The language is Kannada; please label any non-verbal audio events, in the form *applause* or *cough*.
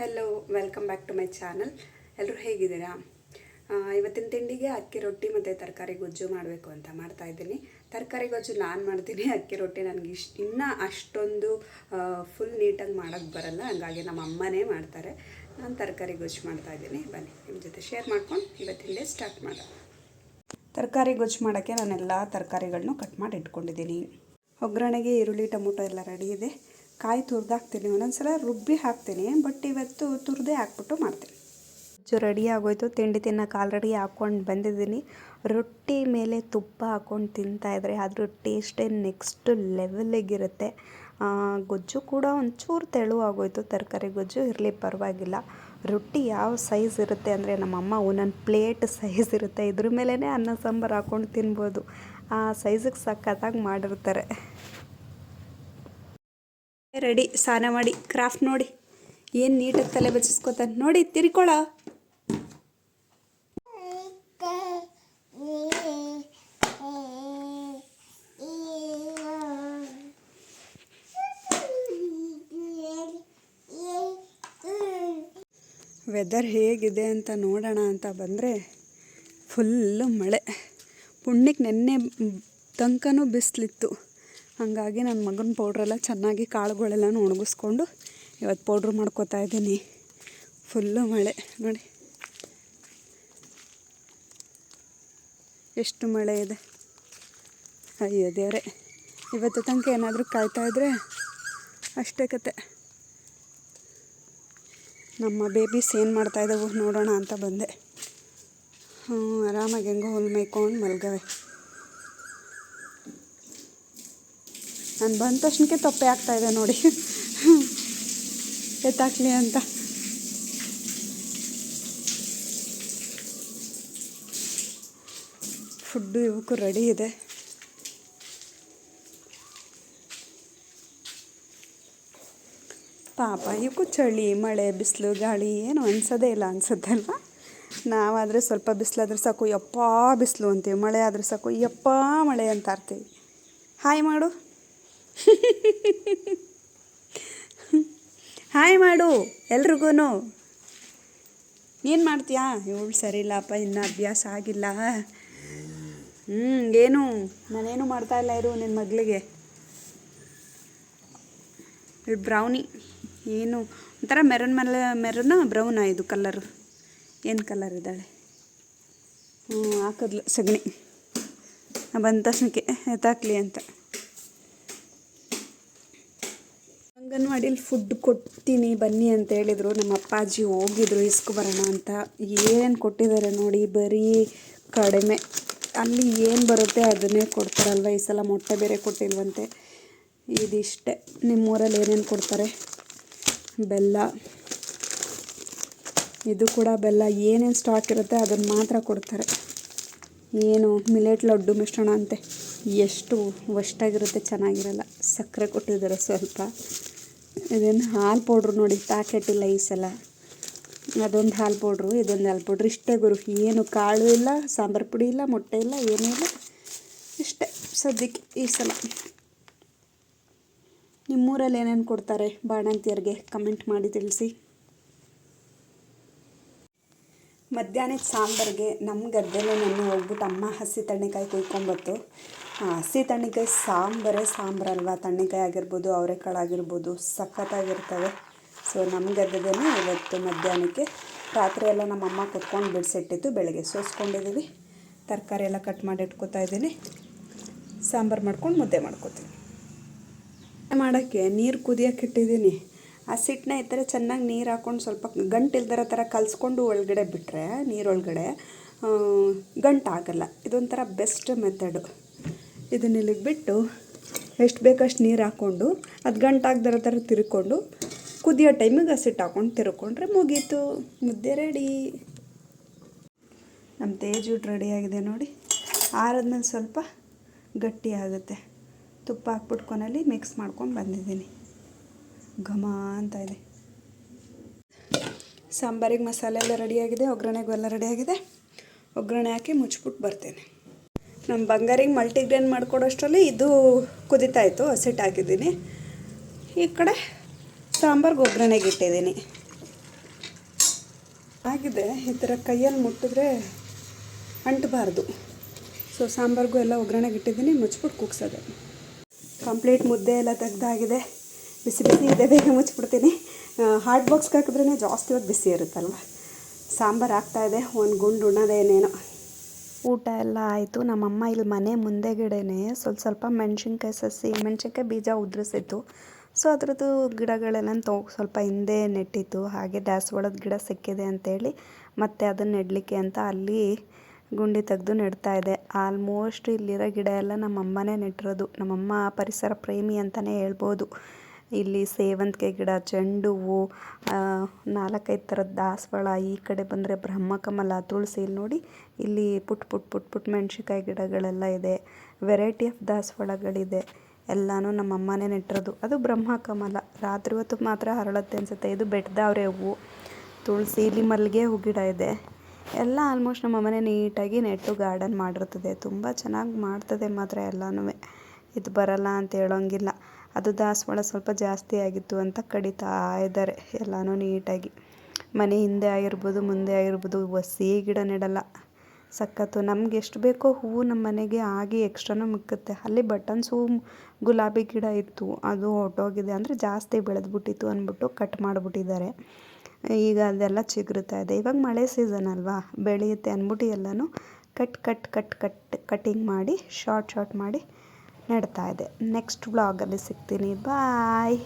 Hello welcome back to my channel ಎಲ್ಲರೂ ಹೇಗಿದ್ದೀರಾ? ಇವತ್ತಿನ ತಿಂಡಿಗೆ ಅಕ್ಕಿ ರೊಟ್ಟಿ ಮತ್ತು ತರಕಾರಿ ಗೊಜ್ಜು ಮಾಡಬೇಕು ಅಂತ ಮಾಡ್ತಾ ಇದ್ದೀನಿ. ತರಕಾರಿ ಗೊಜ್ಜು ನಾನು ಮಾಡ್ತೀನಿ, ಅಕ್ಕಿ ರೊಟ್ಟಿ ನನಗೆ ಇಷ್ಟ ಇನ್ನೂ ಅಷ್ಟೊಂದು ಫುಲ್ ನೀಟಾಗಿ ಮಾಡೋಕ್ಕೆ ಬರಲ್ಲ. ಹಂಗಾಗಿ ನಮ್ಮ ಅಮ್ಮನೇ ಮಾಡ್ತಾರೆ. ನಾನು ತರಕಾರಿ ಗೊಜ್ಜು ಮಾಡ್ತಾ ಇದ್ದೀನಿ. ಬನ್ನಿ ನಿಮ್ಮ ಜೊತೆ ಶೇರ್ ಮಾಡ್ಕೊಂಡು ಇವತ್ತಿನ ಡೇ ಸ್ಟಾರ್ಟ್ ಮಾಡೋಣ. ತರಕಾರಿ ಗೊಜ್ಜು ಮಾಡೋಕ್ಕೆ ನಾನೆಲ್ಲ ತರಕಾರಿಗಳನ್ನೂ ಕಟ್ ಮಾಡಿ ಇಟ್ಕೊಂಡಿದ್ದೀನಿ. ಒಗ್ಗರಣೆಗೆ, ಈರುಳ್ಳಿ, ಟೊಮೊಟೊ ಎಲ್ಲ ರೆಡಿ ಇದೆ. ಕಾಯಿ ತುರಿದಾಕ್ತೀನಿ, ಒಂದೊಂದ್ಸಲ ರುಬ್ಬಿ ಹಾಕ್ತೀನಿ ಬಟ್ ಇವತ್ತು ತುರಿದೇ ಹಾಕ್ಬಿಟ್ಟು ಮಾಡ್ತೀನಿ. ರೆಡಿ ಆಗೋಯ್ತು, ತಿಂಡಿ ತಿನ್ನೋಕೆ ಆಲ್ರೆಡಿ ಹಾಕ್ಕೊಂಡು ಬಂದಿದ್ದೀನಿ. ರೊಟ್ಟಿ ಮೇಲೆ ತುಪ್ಪ ಹಾಕ್ಕೊಂಡು ತಿಂತಾಯಿದ್ರೆ ಅದ್ರ ಟೇಸ್ಟೇ ನೆಕ್ಸ್ಟ್ ಲೆವೆಲಿಗಿರುತ್ತೆ ಗೊಜ್ಜು ಕೂಡ ಒಂಚೂರು ತೆಳು ಆಗೋಯ್ತು, ತರಕಾರಿ ಗೊಜ್ಜು ಇರಲಿ ಪರವಾಗಿಲ್ಲ. ರೊಟ್ಟಿ ಯಾವ ಸೈಜ್ ಇರುತ್ತೆ ಅಂದರೆ ನಮ್ಮಮ್ಮ ಒಂದೊಂದು ಪ್ಲೇಟ್ ಸೈಜ್ ಇರುತ್ತೆ, ಇದ್ರ ಮೇಲೇ ಅನ್ನ ಸಾಂಬಾರು ಹಾಕ್ಕೊಂಡು ತಿನ್ಬೋದು. ಆ ಸೈಜಿಗೆ ಸಖತ್ತಾಗಿ ಮಾಡಿರ್ತಾರೆ. ರೆಡಿ, ಸ್ನಾನ ಮಾಡಿ ಕ್ರಾಫ್ಟ್ ನೋಡಿ. ಏನು ನೀಟಾಗಿ ತಲೆ ಬಚ್ಚಿಸ್ಕೊತಾನೆ ನೋಡಿ, ತಿರ್ಕೊಳ. ವೆದರ್ ಹೇಗಿದೆ ಅಂತ ನೋಡೋಣ ಅಂತ ಬಂದರೆ ಫುಲ್ಲು ಮಳೆ. ಪುಣ್ಯಕ್ಕೆ ನೆನ್ನೆ ತನಕನೂ ಬಿಸಿಲಿತ್ತು. ಹಾಗಾಗಿ ನನ್ನ ಮಗನ ಪೌಡ್ರೆಲ್ಲ ಚೆನ್ನಾಗಿ ಕಾಳುಗಳೆಲ್ಲ ಒಣಗಿಸ್ಕೊಂಡು ಇವತ್ತು ಪೌಡ್ರ್ ಮಾಡ್ಕೋತಾ ಇದ್ದೀನಿ. ಫುಲ್ಲು ಮಳೆ. ನೋಡಿ. ಎಷ್ಟು ಮಳೆ ಇದೆ. ಅಯ್ಯೋ ದೇವರೇ. ಇವತ್ತು ತನಕ ಏನಾದರೂ ಕಾಯ್ತಾ ಇದ್ರೆ ಅಷ್ಟೇ ಕತೆ. ನಮ್ಮ ಬೇಬೀಸ್ ಏನು ಮಾಡ್ತಾಯಿದ್ದಾವೆ ನೋಡೋಣ ಅಂತ ಬಂದೆ. ಹ್ಞೂ ಆರಾಮಾಗಿ ಹೆಂಗೋ ಹುಲ್ ಮೇಯ್ಕೊಂಡು ಮಲ್ಗವೆ. ನಾನು ಬಂದ ತಕ್ಷಣಕ್ಕೆ ತಪ್ಪೆ ಆಗ್ತಾಯಿದೆ ನೋಡಿ. ಎತ್ತಾಕ್ಲಿ ಅಂತ. ಫುಡ್ಡು ಇವಕ್ಕೂ ರೆಡಿ ಇದೆ. ಪಾಪ ಇವಕ್ಕೂ ಚಳಿ, ಮಳೆ, ಬಿಸಿಲು, ಗಾಳಿ ಏನು ಅನ್ಸೋದೇ ಇಲ್ಲ ಅನ್ಸುತ್ತಲ್ವ? ನಾವಾದರೆ ಸ್ವಲ್ಪ ಬಿಸಿಲಾದ್ರೆ ಸಾಕು, ಯಪ್ಪ ಬಿಸಿಲು ಅಂತೀವಿ. ಮಳೆ ಆದರೆ ಸಾಕು, ಯಪ್ಪ ಮಳೆ ಅಂತ ಆರ್ತೀವಿ ಹಾಯ್ ಮಾಡು. *laughs* ಹಾಯ್ ಮಾಡು ಎಲ್ರಿಗೂ ಏನು ಮಾಡ್ತೀಯಾ? ಇವಳು ಸರಿಯಿಲ್ಲಪ್ಪ, ಇನ್ನೂ ಅಭ್ಯಾಸ ಆಗಿಲ್ಲ. ಹ್ಞೂ ಏನು? ನಾನೇನು ಮಾಡ್ತಾ ಇಲ್ಲ ಇರು ನಿನ್ನ ಮಗಳಿಗೆ. ಬ್ರೌನಿ ಏನು? ಒಂಥರ ಮೆರನ್ ಮಲ ಮೆರನ್ನ ಬ್ರೌನ ಇದು ಕಲ್ಲರು ಏನು ಕಲರ್ ಇದ್ದಾಳೆ? ಹ್ಞೂ ಹಾಕಿದ್ಲು ಸಗಣಿ. ಬಂದ ತಕ್ಷಣಕ್ಕೆ ಎತ್ತಾಕ್ಲಿ ಅಂತ. ಅಂಗನವಾಡಿಲಿ ಫುಡ್ ಕೊಡ್ತೀನಿ ಬನ್ನಿ ಅಂತ ಹೇಳಿದರು. ನಮ್ಮ ಅಪ್ಪಾಜಿ ಹೋಗಿದ್ರು ಇಸ್ಕೊಬರೋಣ ಅಂತ. ಏನು ಕೊಟ್ಟಿದ್ದಾರೆ ನೋಡಿ, ಬರೀ ಕಡಿಮೆ. ಅಲ್ಲಿ ಏನು ಬರುತ್ತೆ ಅದನ್ನೇ ಕೊಡ್ತಾರಲ್ವ? ಈ ಸಲ ಮೊಟ್ಟೆ ಬೇರೆ ಕೊಟ್ಟಿಲ್ವಂತೆ. ಇದಿಷ್ಟೇ. ನಿಮ್ಮೂರಲ್ಲಿ ಏನೇನು ಕೊಡ್ತಾರೆ? ಬೆಲ್ಲ. ಇದು ಕೂಡ ಬೆಲ್ಲ. ಏನೇನು ಸ್ಟಾಕ್ ಇರುತ್ತೆ ಅದನ್ನು ಮಾತ್ರ ಕೊಡ್ತಾರೆ. ಏನು, ಮಿಲೆಟ್ ಲಡ್ಡು ಮಿಶ್ರಣ ಅಂತೆ. ಎಷ್ಟು ವಷ್ಟಾಗಿರುತ್ತೆ, ಚೆನ್ನಾಗಿರಲ್ಲ. ಸಕ್ಕರೆ ಕೊಟ್ಟಿದ್ದಾರೆ ಸ್ವಲ್ಪ. ಇದೇನು ಹಾಲು ಪೌಡ್ರು ನೋಡಿ ಪ್ಯಾಕೆಟ್ ಇಲ್ಲ ಈ ಸಲ. ಅದೊಂದು ಹಾಲು ಪೌಡ್ರು, ಇದೊಂದು ಹಾಲು ಪೌಡ್ರು. ಇಷ್ಟೇ ಗುರು, ಏನು ಕಾಳು ಇಲ್ಲ, ಸಾಂಬಾರು ಪುಡಿ ಇಲ್ಲ, ಮೊಟ್ಟೆ ಇಲ್ಲ, ಏನೂ ಇಲ್ಲ. ಇಷ್ಟೇ ಸದ್ಯಕ್ಕೆ ಈ ಸಲ. ನಿಮ್ಮೂರಲ್ಲಿ ಏನೇನು ಕೊಡ್ತಾರೆ ಬಾಣಂತಿಯರಿಗೆ? ಕಮೆಂಟ್ ಮಾಡಿ ತಿಳಿಸಿ. ಮಧ್ಯಾಹ್ನದ ಸಾಂಬಾರಿಗೆ ನಮ್ಮ ಗದ್ದೆಲೇ ನಾನು ಹೋಗ್ಬಿಟ್ಟು ಅಮ್ಮ ಹಸಿ ತಣ್ಣೆಕಾಯಿ ಕುಯ್ಕೊಂಬತ್ತು. ಹಸಿ ತಣ್ಣೆಕಾಯಿ ಸಾಂಬಾರೇ ಸಾಂಬಾರಲ್ವಾ ತಣ್ಣೆಕಾಯಿ ಆಗಿರ್ಬೋದು, ಅವರೆಕಾಳು ಆಗಿರ್ಬೋದು, ಸಖತ್ತಾಗಿರ್ತವೆ. ಸೊ ನಮ್ಮ ಗದ್ದೆದೇ ಇವತ್ತು ಮಧ್ಯಾಹ್ನಕ್ಕೆ. ರಾತ್ರಿ ಎಲ್ಲ ನಮ್ಮಮ್ಮ ಕುತ್ಕೊಂಡು ಬಿಡಿಸಿಟ್ಟಿತ್ತು ಬೆಳಗ್ಗೆ. ಸೋಸ್ಕೊಂಡಿದ್ದೀವಿ ತರಕಾರಿ ಎಲ್ಲ ಕಟ್ ಮಾಡಿ ಇಟ್ಕೋತಾ ಇದ್ದೀನಿ. ಸಾಂಬಾರು ಮಾಡ್ಕೊಂಡು ಮುದ್ದೆ ಮಾಡ್ಕೊತೀನಿ. ಮಾಡೋಕ್ಕೆ ನೀರು ಕುದಿಯೋಕೆ ಇಟ್ಟಿದ್ದೀನಿ. ಆ ಸಿಟ್ಟನ್ನ ಈ ಥರ ಚೆನ್ನಾಗಿ ನೀರು ಹಾಕ್ಕೊಂಡು ಸ್ವಲ್ಪ ಗಂಟಿಲ್ದರ ಥರ ಕಲಿಸ್ಕೊಂಡು ಒಳಗಡೆ ಬಿಟ್ಟರೆ ನೀರೊಳಗಡೆ ಗಂಟಾಗಲ್ಲ ಇದೊಂಥರ ಬೆಸ್ಟ್ ಮೆಥಡು ಇದನ್ನ ಇಲ್ಲಿಗೆ ಬಿಟ್ಟು ಎಷ್ಟು ಬೇಕಷ್ಟು ನೀರು ಹಾಕ್ಕೊಂಡು ಅದು ಗಂಟಾಗ್ದರ ಥರ ತಿರ್ಕೊಂಡು, ಕುದಿಯೋ ಟೈಮಿಗೆ ಹಸಿಟ್ಟು ಹಾಕ್ಕೊಂಡು ತಿರ್ಕೊಂಡ್ರೆ ಮುಗೀತು. ಮುದ್ದೆ ರೆಡಿ. ನಮ್ಮ ತೇಜೂಟ್ ರೆಡಿಯಾಗಿದೆ ನೋಡಿ. ಆರದ್ಮೇಲೆ ಸ್ವಲ್ಪ ಗಟ್ಟಿ ಆಗುತ್ತೆ. ತುಪ್ಪ ಹಾಕ್ಬಿಟ್ಟು ಕೊನೆಯಲ್ಲಿ ಮಿಕ್ಸ್ ಮಾಡ್ಕೊಂಡು ಬಂದಿದ್ದೀನಿ. ಘಮ ಅಂತ ಇದೆ. ಸಾಂಬಾರಿಗೆ ಮಸಾಲೆ ಎಲ್ಲ ರೆಡಿಯಾಗಿದೆ ಒಗ್ಗರಣೆಗೂ ಎಲ್ಲ ರೆಡಿಯಾಗಿದೆ ಒಗ್ಗರಣೆ ಹಾಕಿ ಮುಚ್ಬಿಟ್ಟು ಬರ್ತೇನೆ. ನಮ್ಮ ಬಂಗಾರಿಗೆ ಮಲ್ಟಿಗ್ರೇನ್ ಮಾಡ್ಕೊಡೋಷ್ಟರಲ್ಲಿ ಇದು ಕುದಿತಾ ಇತ್ತು ಹಸಿಟ್ಟು ಹಾಕಿದ್ದೀನಿ. ಈ ಕಡೆ ಸಾಂಬಾರ್ಗೆ ಒಗ್ಗರಣೆಗೆ ಇಟ್ಟಿದ್ದೀನಿ. ಆಗಿದೆ, ಈ ಥರ ಕೈಯಲ್ಲಿ ಮುಟ್ಟಿದ್ರೆ ಅಂಟಬಾರ್ದು. ಸೊ ಸಾಂಬಾರ್ಗೂ ಎಲ್ಲ ಒಗ್ಗರಣೆಗೆ ಇಟ್ಟಿದ್ದೀನಿ ಮುಚ್ಬಿಟ್ಟು ಕುಗ್ಸೋದು. ಕಂಪ್ಲೀಟ್ ಮುದ್ದೆ ಎಲ್ಲ ತೆಗ್ದಾಗಿದೆ. ಬಿಸಿ ಬಿಸಿ ಇದೆ, ಬೇಗ ಮುಚ್ಚಿಬಿಡ್ತೀನಿ. ಹಾಟ್ ಬಾಕ್ಸ್ಗೆ ಹಾಕಿದ್ರೇ ಜಾಸ್ತಿ ಹೊತ್ತು ಬಿಸಿ ಇರುತ್ತಲ್ವ? ಸಾಂಬಾರು ಆಗ್ತಾಯಿದೆ ಒಂದು ಗುಂಡು ಉಣ್ಣೋದೇನೇನೋ ಊಟ ಎಲ್ಲ ಆಯಿತು. ನಮ್ಮಮ್ಮ ಇಲ್ಲಿ ಮನೆ ಮುಂದೆಗಿಡೇ ಸ್ವಲ್ಪ ಸ್ವಲ್ಪ ಮೆಣಸಿನ್ಕಾಯಿ ಸಸಿ, ಮೆಣಸಿನ್ಕಾಯಿ ಬೀಜ ಉದುರಿಸಿತ್ತು ಸೊ ಅದರದ್ದು ಗಿಡಗಳೆಲ್ಲ ತೊ, ಸ್ವಲ್ಪ ಹಿಂದೆ ನೆಟ್ಟಿತ್ತು. ಹಾಗೆ ದಾಸವಾಳದ ಗಿಡ ಸಿಕ್ಕಿದೆ ಅಂತೇಳಿ ಮತ್ತೆ ಅದನ್ನು ನೆಡಲಿಕ್ಕೆ ಅಂತ ಅಲ್ಲಿ ಗುಂಡಿ ತೆಗೆದು ನೆಡ್ತಾ ಇದೆ. ಆಲ್ಮೋಸ್ಟ್ ಇಲ್ಲಿರೋ ಗಿಡ ಎಲ್ಲ ನಮ್ಮಮ್ಮನೇ ನೆಟ್ಟಿರೋದು. ನಮ್ಮಮ್ಮ ಪರಿಸರ ಪ್ರೇಮಿ ಅಂತಲೇ ಹೇಳ್ಬೋದು. ಇಲ್ಲಿ ಸೇವಂತಿಗೆ ಗಿಡ, ಚೆಂಡು ಹೂವು ನಾಲ್ಕೈದು ಥರದ ದಾಸವಾಳ ಈ ಕಡೆ ಬಂದರೆ ಬ್ರಹ್ಮಕಮಲ ತುಳಸಿ ಇಲ್ಲಿ ನೋಡಿ ಇಲ್ಲಿ ಪುಟ್ ಪುಟ್ ಪುಟ್ ಪುಟ್ ಮೆಣ್ಸಿನ್ಕಾಯಿ ಗಿಡಗಳೆಲ್ಲ ಇದೆ. ವೆರೈಟಿ ಆಫ್ ದಾಸವಾಳಗಳಿದೆ. ಎಲ್ಲನೂ ನಮ್ಮ ಅಮ್ಮನೇ ನೆಟ್ಟಿರೋದು. ಅದು ಬ್ರಹ್ಮಕಮಲ ರಾತ್ರಿ ಹೊತ್ತು ಮಾತ್ರ ಹರಳುತ್ತೆ ಅನಿಸುತ್ತೆ. ಇದು ಬೆಟ್ಟದವ್ರೆ ಹೂವು ತುಳಸಿ ಇಲ್ಲಿ ಮಲ್ಲಿಗೆ ಹೂ ಗಿಡ ಇದೆ. ಎಲ್ಲ ಆಲ್ಮೋಸ್ಟ್ ನಮ್ಮ ಮನೆ ನೀಟಾಗಿ ನೆಟ್ಟು ಗಾರ್ಡನ್ ಮಾಡಿರ್ತದೆ. ತುಂಬ ಚೆನ್ನಾಗಿ ಮಾಡ್ತದೆ ಮಾತ್ರ ಎಲ್ಲನೂ ಇದು ಬರಲ್ಲ ಅಂತ ಹೇಳೋಂಗಿಲ್ಲ. ಅದು ದಾಸವಾಳ ಸ್ವಲ್ಪ ಜಾಸ್ತಿ ಆಗಿತ್ತು ಅಂತ ಕಡಿತಾ ಇದ್ದಾರೆ. ಎಲ್ಲನೂ ನೀಟಾಗಿ. ಮನೆ ಹಿಂದೆ ಆಗಿರ್ಬೋದು, ಮುಂದೆ ಆಗಿರ್ಬೋದು, ಒಸಿ ಗಿಡ ನೆಡಲ್ಲ. ಸಖತ್ತು. ನಮ್ಗೆ ಎಷ್ಟು ಬೇಕೋ ಹೂವು ನಮ್ಮ ಮನೆಗೆ ಆಗಿ ಎಕ್ಸ್ಟ್ರಾನೂ ಮಿಕ್ಕುತ್ತೆ. ಅಲ್ಲಿ ಬಟನ್ಸ್ ಹೂವು ಗುಲಾಬಿ ಗಿಡ ಇತ್ತು. ಅದು ಹೊಟ್ಟೋಗಿದೆ ಅಂದರೆ ಜಾಸ್ತಿ ಬೆಳೆದ್ಬಿಟ್ಟಿತ್ತು ಅಂದ್ಬಿಟ್ಟು ಕಟ್ ಮಾಡಿಬಿಟ್ಟಿದ್ದಾರೆ. ಈಗ ಅದೆಲ್ಲ ಚಿಗುರುತ್ತಾ ಇದೆ. ಇವಾಗ ಮಳೆ ಸೀಸನ್ ಅಲ್ವಾ? ಬೆಳೆಯುತ್ತೆ ಅಂದ್ಬಿಟ್ಟು ಎಲ್ಲನೂ cut cut cut cut cutting ಮಾಡಿ ಶಾರ್ಟ್ ಶಾರ್ಟ್ ಮಾಡಿ ನೆಡ್ತಾ ಇದೆ. ನೆಕ್ಸ್ಟ್ ವ್ಲಾಗಲ್ಲಿ ಸಿಗ್ತೀನಿ. ಬಾಯ್